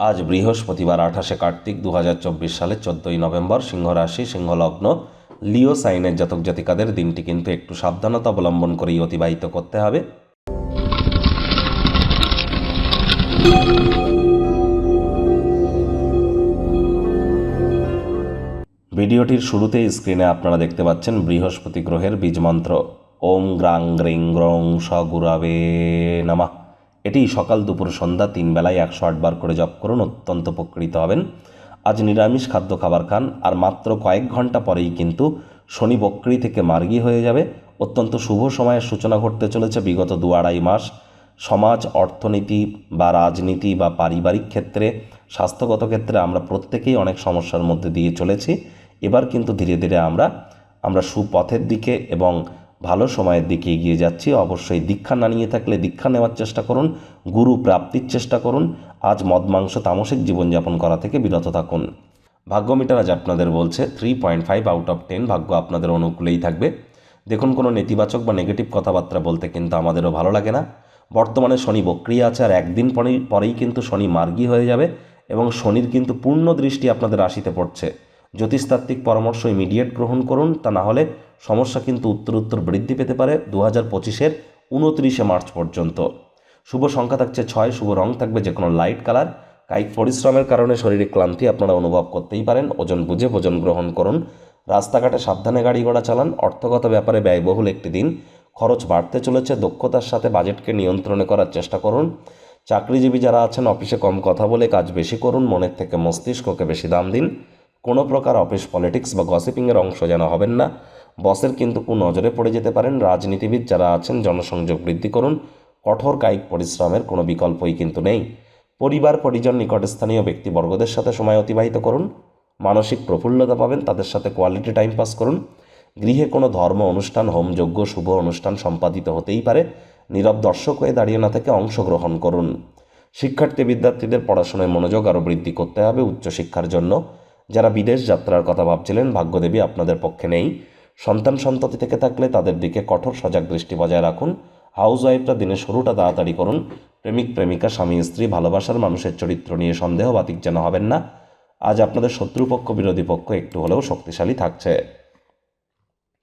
আজ বৃহস্পতিবার, আঠাশে কার্তিক দু হাজার চব্বিশ সালের চোদ্দোই নভেম্বর সিংহ রাশি সিংহ লগ্ন লিও সাইনের জাতক জাতিকাদের দিনটি কিন্তু একটু সাবধানতা অবলম্বন করেই অতিবাহিত করতে হবে। ভিডিওটির শুরুতেই স্ক্রিনে আপনারা দেখতে পাচ্ছেন বৃহস্পতি গ্রহের বীজমন্ত্র। ওম গ্রাং গ্রিং গ্রং স গুরাবে নামা। এটি সকাল দুপুর সন্ধ্যা তিন বেলায় একশো আটবার করে জপ করুন, অত্যন্ত উপকৃত হবেন। আজ নিরামিষ খাদ্য খাবার খান, আর মাত্র কয়েক ঘণ্টা পরেই কিন্তু শনি বক্রি থেকে মার্গী হয়ে যাবে। অত্যন্ত শুভ সময়ের সূচনা ঘটতে চলেছে বিগত দু আড়াই মাস। সমাজ, অর্থনীতি বা রাজনীতি বা পারিবারিক ক্ষেত্রে, স্বাস্থ্যগত ক্ষেত্রে আমরা প্রত্যেকেই অনেক সমস্যার মধ্যে দিয়ে চলেছি। এবার কিন্তু ধীরে ধীরে আমরা আমরা সুপথের দিকে এবং ভালো সময়ের দিকে এগিয়ে যাচ্ছি। অবশ্যই দীক্ষা না নিয়ে থাকলে দীক্ষা নেওয়ার চেষ্টা করুন, গুরু প্রাপ্তির চেষ্টা করুন। আজ মদ, মাংস, তামসিক জীবনযাপন করা থেকে বিরত থাকুন। ভাগ্য মিটার আজ আপনাদের বলছে three point five out of ten ভাগ্য আপনাদের অনুকূলেই থাকবে। দেখুন কোনো নেতিবাচক বা নেগেটিভ কথাবার্তা বলতে কিন্তু আমাদেরও ভালো লাগে না। বর্তমানে শনি বক্রিয়া আছে আর একদিন পরেই পরেই কিন্তু শনি মার্গী হয়ে যাবে এবং শনির কিন্তু পূর্ণ দৃষ্টি আপনাদের রাশিতে পড়ছে। জ্যোতিষতাত্ত্বিক পরামর্শ ইমিডিয়েট গ্রহণ করুন, তা না হলে সমস্যা কিন্তু উত্তর উত্তর বৃদ্ধি পেতে পারে দু হাজার পঁচিশের উনত্রিশে মার্চ পর্যন্ত। শুভ সংখ্যা থাকছে ছয়, শুভ রং থাকবে যে কোনো লাইট কালার কায়িক পরিশ্রমের কারণে শরীরে ক্লান্তি আপনারা অনুভব করতেই পারেন, ওজন বুঝে ভোজন গ্রহণ করুন। রাস্তাঘাটে সাবধানে গাড়ি ঘোড়া চালান, অর্থগত ব্যাপারে ব্যয়বহুল একটি দিন। খরচ বাড়তে চলেছে, দক্ষতার সাথে বাজেটকে নিয়ন্ত্রণে করার চেষ্টা করুন। চাকরিজীবী যারা আছেন, অফিসে কম কথা বলে কাজ বেশি করুন, মনের থেকে মস্তিষ্ককে বেশি দাম দিন। কোনো প্রকার অফিস পলিটিক্স বা গসিপিংয়ের অংশ যেন হবেন না। বসের কিন্তু কু নজরে পড়ে যেতে পারেন। রাজনীতিবিদ যারা আছেন, জনসংযোগ বৃদ্ধি করুন। কঠোর কায়িক পরিশ্রমের কোনো বিকল্পই কিন্তু নেই। পরিবার, পরিজন নিকটস্থানীয় ব্যক্তিবর্গদের সাথে সময় অতিবাহিত করুন। মানসিক প্রফুল্লতা পাবেন, তাদের সাথে কোয়ালিটি টাইম পাস করুন। গৃহে কোনো ধর্ম অনুষ্ঠান হোমযজ্ঞ শুভ অনুষ্ঠান সম্পাদিত হতেই পারে। নীরব দর্শক হয়ে দাঁড়িয়ে না থেকে অংশগ্রহণ করুন। শিক্ষার্থী, বিদ্যার্থীদের পড়াশোনায় মনোযোগ আরও বৃদ্ধি করতে হবে উচ্চশিক্ষার জন্য। যারা বিদেশ যাত্রার কথা ভাবছিলেন, ভাগ্যদেবী আপনাদের পক্ষে নেই। সন্তান সন্ততি থেকে থাকলে তাদের দিকে কঠোর সজাগ দৃষ্টি বজায় রাখুন। হাউস ওয়াইফরা দিনের শুরুটা তাড়াতাড়ি করুন। প্রেমিক, প্রেমিকা, স্বামী, স্ত্রী, ভালোবাসার মানুষের চরিত্র নিয়ে সন্দেহ বাতিক যেন হবেন না। আজ আপনাদের শত্রুপক্ষ, বিরোধী পক্ষ একটু হলেও শক্তিশালী থাকছে।